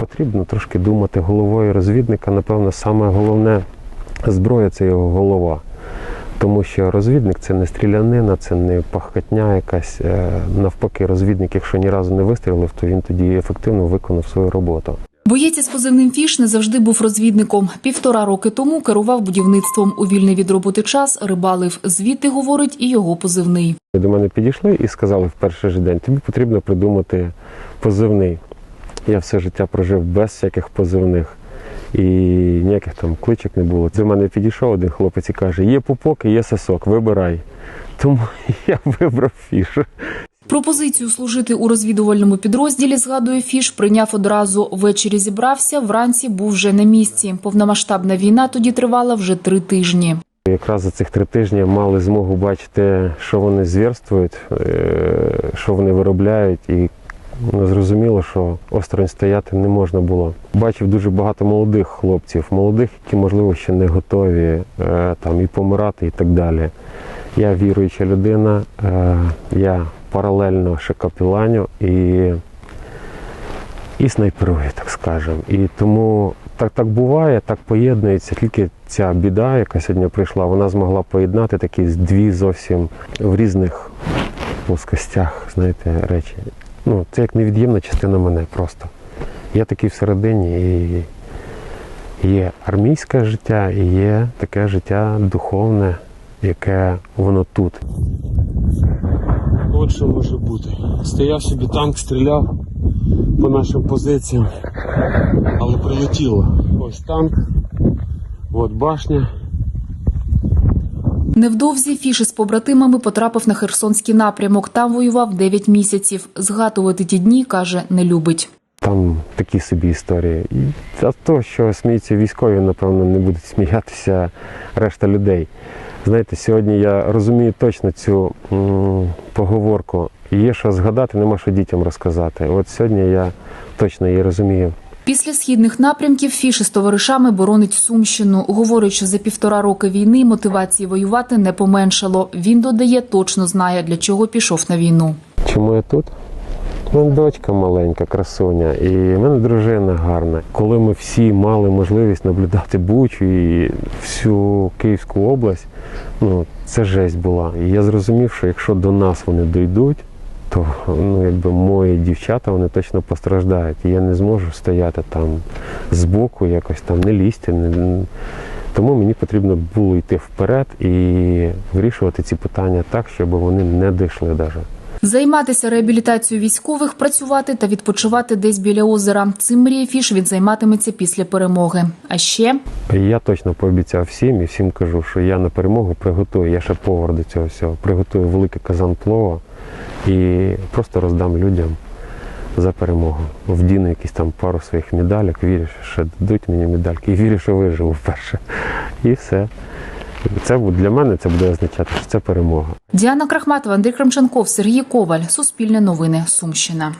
Потрібно трошки думати головою розвідника. Напевно, саме головне зброя це його голова. Тому що розвідник це не стрілянина, це не пахкотня якась. Е, Навпаки, розвідник, якщо ні разу не вистрілив, то він тоді ефективно виконав свою роботу. Боєць із позивним фіш не завжди був розвідником. Півтора роки тому керував будівництвом. У вільний від роботи час рибалив. Звідти говорить і його позивний. До мене підійшли і сказали в перший же день, тобі потрібно придумати позивний. Я все життя прожив без всяких позивних і ніяких там кличок не було. До мене підійшов один хлопець і каже: є пупок і є сосок, вибирай. Тому я вибрав фіш. Пропозицію служити у розвідувальному підрозділі, згадує Фіш, прийняв одразу. Ввечері зібрався, вранці був вже на місці. Повномасштабна війна тоді тривала вже три тижні. Якраз за цих три тижні мали змогу бачити, що вони звірствують, е, що вони виробляють, і зрозуміло, що осторонь стояти не можна було. Бачив дуже багато молодих хлопців, молодих, які, можливо, ще не готові е, там і помирати, і так далі. Я віруюча людина, е, я паралельно ще капеланю і, і снайперую, так скажемо. І тому так, так буває, так поєднується. Тільки ця біда, яка сьогодні прийшла, вона змогла поєднати такі дві зовсім в різних плоскостях, знаєте, речі. Ну, це як невід'ємна частина мене просто. Я такий всередині і є армійське життя, і є таке життя духовне, яке воно тут. От що може бути. Стояв собі танк, стріляв по нашим позиціям, але прилетіло. Ось танк, от башня. Невдовзі Фіш із побратимами потрапив на Херсонський напрямок. Там воював 9 місяців. Згадувати ті дні, каже, не любить. Там такі собі історії. І за що сміються військові, напевно, не будуть сміятися решта людей. Знаєте, сьогодні я розумію точно цю поговорку. Є що згадати, нема що дітям розказати. От сьогодні я точно її розумію. Після східних напрямків Фіш із товаришами боронить Сумщину. Говорить, що за півтора роки війни мотивації воювати не поменшало. Він додає, точно знає, для чого пішов на війну. Чому я тут? У мене дочка маленька, красуня, і в мене дружина гарна. Коли ми всі мали можливість наблюдати Бучу і всю Київську область, ну це жесть була. І я зрозумів, що якщо до нас вони дійдуть, то ну, якби мої дівчата вони точно постраждають. І я не зможу стояти там збоку, якось там не лізти. Не... Тому мені потрібно було йти вперед і вирішувати ці питання так, щоб вони не дійшли навіть. Займатися реабілітацією військових, працювати та відпочивати десь біля озера. Цим мріє Фіш він займатиметься після перемоги. А ще Я точно пообіцяв всім і всім кажу, що я на перемогу приготую. Я ще повар до цього всього. Приготую великий казан плова і просто роздам людям за перемогу. Вдіну якісь там пару своїх медалек, вірю, що дадуть мені медальки і вірю, що виживу вперше. І все. Це для мене це буде означати, що це перемога. Діана Крахматова, Андрій Кремченков, Сергій Коваль. Суспільне новини. Сумщина.